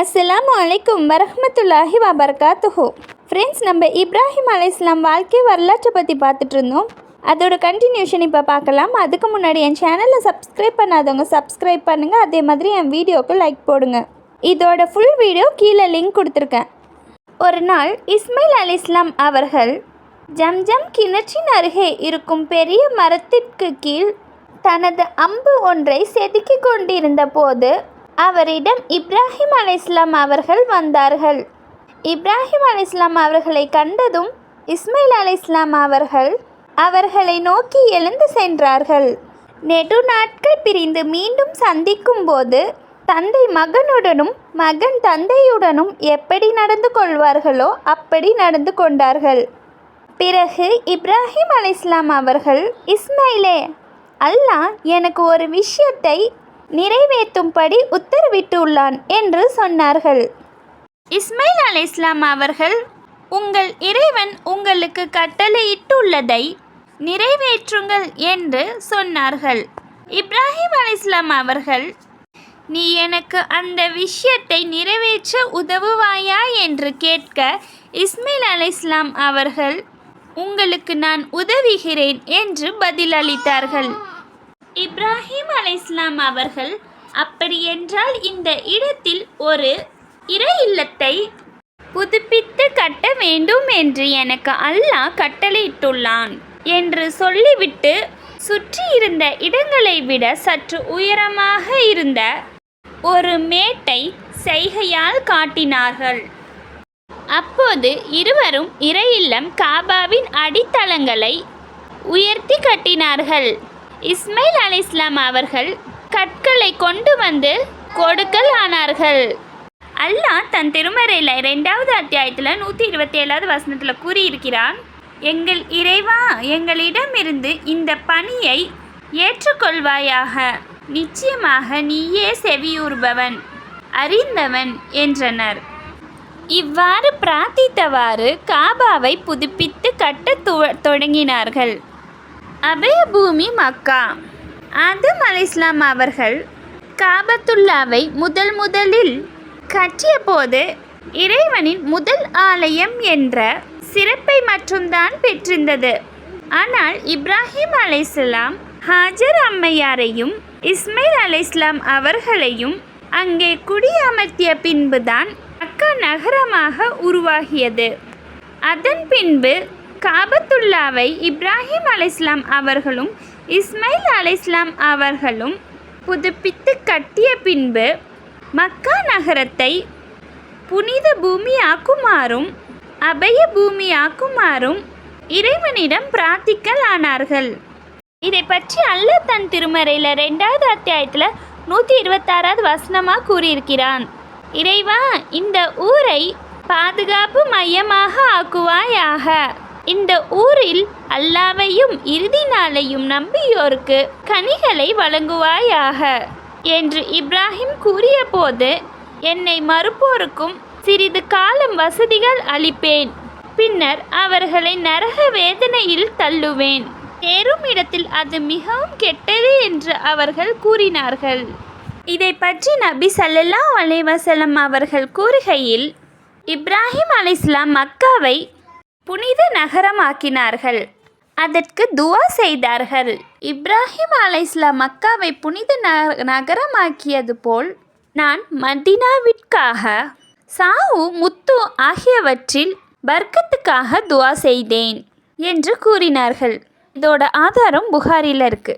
அஸ்லாம் அலைக்கும் வரஹ்மத்துல்லாஹி வபரகாத்துஹு ஃப்ரெண்ட்ஸ் நம்ம இப்ராஹிம் அலைஹிஸ்ஸலாம் வாழ்க்கை வரலாற்றை பற்றி பார்த்துட்டு இருந்தோம். அதோட கண்டினியூஷன் இப்போ பார்க்கலாம். அதுக்கு முன்னாடி என் சேனலை சப்ஸ்கிரைப் பண்ணாதவங்க சப்ஸ்கிரைப் பண்ணுங்கள் அதே மாதிரி என் வீடியோவுக்கு லைக் போடுங்க. இதோட ஃபுல் வீடியோ கீழே லிங்க் கொடுத்துருக்கேன். ஒரு நாள் இஸ்மைல் அலிஸ்லாம் அவர்கள் ஜம்ஜம் கிணற்றின் அருகே இருக்கும் பெரிய மரத்திற்கு கீழ் தனது அம்பு ஒன்றை செதுக்கி கொண்டிருந்த போது அவரிடம் இப்ராஹிம் அலைஹிஸ்லாம் அவர்கள் வந்தார்கள். இப்ராஹிம் அலைஹிஸ்லாம் அவர்களை கண்டதும் இஸ்மைல் அலைஹிஸ்லாம் அவர்கள் அவர்களை நோக்கி எழுந்து சென்றார்கள். நெடு நாட்கள் பிரிந்து மீண்டும் சந்திக்கும் போது தந்தை மகனுடனும் மகன் தந்தையுடனும் எப்படி நடந்து கொள்வார்களோ அப்படி நடந்து கொண்டார்கள். பிறகு இப்ராஹிம் அலிஸ்லாம் அவர்கள் இஸ்மைலே அல்லாஹ் எனக்கு ஒரு விஷயத்தை நிறைவேற்றும்படி உத்தரவிட்டுள்ளான் என்று சொன்னார்கள். இஸ்மைல் அலைஹிஸ்லாம் அவர்கள் உங்கள் இறைவன் உங்களுக்கு கட்டளையிட்டுள்ளதை நிறைவேற்றுங்கள் என்று சொன்னார்கள். இப்ராஹிம் அலைஹிஸ்லாம் அவர்கள் நீ எனக்கு அந்த விஷயத்தை நிறைவேற்ற உதவுவாயா? என்று கேட்க இஸ்மைல் அலைஹிஸ்லாம் அவர்கள் உங்களுக்கு நான் உதவுகிறேன் என்று பதிலளித்தார்கள். இப்ராஹிம் அலைஸ்லாம் அவர்கள் அப்படியென்றால் இந்த இடத்தில் ஒரு இறை இல்லத்தை புதுப்பித்து கட்ட வேண்டும் என்று எனக்கு அல்லாஹ் கட்டளையிட்டுள்ளான் என்று சொல்லிவிட்டு சுற்றி இருந்த இடங்களை விட சற்று உயரமாக இருந்த ஒரு மேட்டை செய்கையால் காட்டினார்கள். அப்போது இருவரும் இறையில்லம் காபாவின் அடித்தளங்களை உயர்த்தி கட்டினார்கள். இஸ்மைல் அலி இஸ்லாம் அவர்கள் கற்களை கொண்டு வந்து கொடுக்கல் ஆனார்கள். அல்லாஹ் தன் திருமறையில் ரெண்டாவது அத்தியாயத்தில் நூற்றி இருபத்தி ஏழாவது வசனத்தில் கூறியிருக்கிறான் எங்கள் இறைவா எங்களிடமிருந்து இந்த பணியை ஏற்றுக்கொள்வாயாக. நிச்சயமாக நீயே செவியூர்பவன் அறிந்தவன் என்றனர். இவ்வாறு பிரார்த்தித்தவாறு காபாவை புதுப்பித்து கட்ட தொடங்கினார்கள். அபயபூமி மக்கா. ஆதம் அலிஸ்லாம் அவர்கள் காபத்துல்லாவை முதல் முதலில் கட்டிய போது இறைவனின் முதல் ஆலயம் என்ற சிறப்பை மட்டும்தான் பெற்றிருந்தது. ஆனால் இப்ராஹிம் அலைஸ்லாம் ஹாஜர் அம்மையாரையும் இஸ்மைல் அலைஸ்லாம் அவர்களையும் அங்கே குடியமர்த்திய பின்புதான் மக்கா நகரமாக உருவாகியது. அதன் பின்பு காபத்துல்லாவை இப்ராஹிம் அலைஸ்லாம் அவர்களும் இஸ்மைல் அலைஸ்லாம் அவர்களும் புதுப்பித்து கட்டிய பின்பு மக்கா நகரத்தை புனித பூமியாக்குமாறும் அபய பூமியாக்குமாறும் இறைவனிடம் பிரார்த்திக்கலானார்கள் இதை பற்றி அல்லாஹ் தன் திருமறையில் ரெண்டாவது அத்தியாயத்தில் நூற்றி இருபத்தாறாவது வசனமாக கூறியிருக்கிறான். இறைவா இந்த ஊரை பாதுகாப்பு மையமாக ஆக்குவாயாக. இந்த ஊரில் அல்லாவையும் இறுதி நாளையும் நம்பியோருக்கு கனிகளை வழங்குவாயாக. என்று இப்ராஹிம் கூறியபோது என்னை மறுப்போருக்கும் சிறிது காலம் வசதிகள் அளிப்பேன். பின்னர் அவர்களை நரக வேதனையில் தள்ளுவேன். தேரும் இடத்தில் அது மிகவும் கெட்டது என்று அவர்கள் கூறினார்கள். இதை பற்றி நபி சல்லல்லா அலைவசலம் அவர்கள் கூறுகையில் இப்ராஹிம் அலைஸ்லாம் மக்காவை புனித நகரமாக்கினார்கள். அதற்கு துவா செய்தார்கள். இப்ராஹிம் அலைஸ்லாம் மக்காவை புனித நகரமாக்கியது போல் நான் மதினாவிற்காக சாவு முத்து ஆகியவற்றில் வர்க்கத்துக்காக துவா செய்தேன் என்று கூறினார்கள். இதோட ஆதாரம் புகாரில் இருக்கு.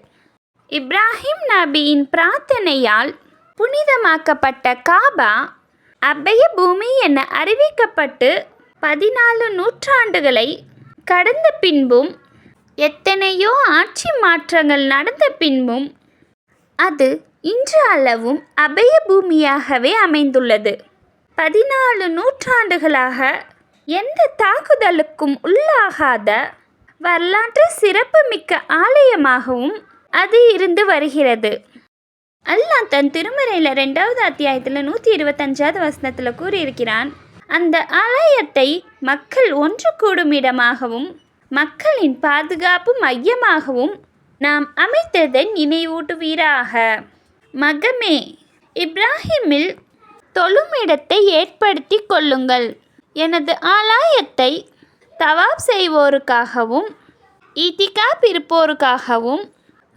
இப்ராஹிம் நபியின் பிரார்த்தனையால் புனிதமாக்கப்பட்ட காபா அபய பூமி என அறிவிக்கப்பட்டு பதினாலு நூற்றாண்டுகளை கடந்த பின்பும் எத்தனையோ ஆட்சி மாற்றங்கள் நடந்த பின்பும் அது இன்று அளவும் அபய பூமியாகவே அமைந்துள்ளது. பதினாலு நூற்றாண்டுகளாக எந்த தாக்குதலுக்கும் உள்ளாகாத வரலாற்று சிறப்புமிக்க ஆலயமாகவும் அது இருந்து வருகிறது. அல்லாஹ் தன் திருமறையில் ரெண்டாவது அத்தியாயத்தில் நூற்றி இருபத்தஞ்சாவது வசனத்தில் கூறியிருக்கிறான் அந்த ஆலயத்தை மக்கள் ஒன்று கூடும் இடமாகவும் மக்களின் பாதுகாப்பு மையமாகவும் நாம் அமைத்ததை நினைவூட்டுவீராக. மகமே இப்ராஹிமில் தொழும் இடத்தை ஏற்படுத்தி கொள்ளுங்கள். எனது ஆலயத்தை தவாப் செய்வோருக்காகவும் ஈத்திகாப் இருப்போருக்காகவும்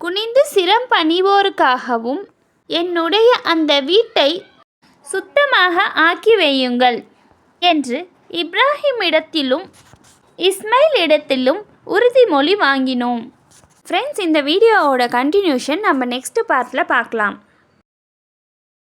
குனிந்து சிரம் பணிவோருக்காகவும் என்னுடைய அந்த வீட்டை சுத்தமாக ஆக்கி வையுங்கள் என்று இப்ராஹிமிடத்திலும் இஸ்மைல் இடத்திலும் உறுதிமொழி வாங்கினோம். ஃப்ரெண்ட்ஸ் இந்த வீடியோவோட கண்டினியூஷன் நம்ம நெக்ஸ்ட் பார்ட்டில் பார்க்கலாம்.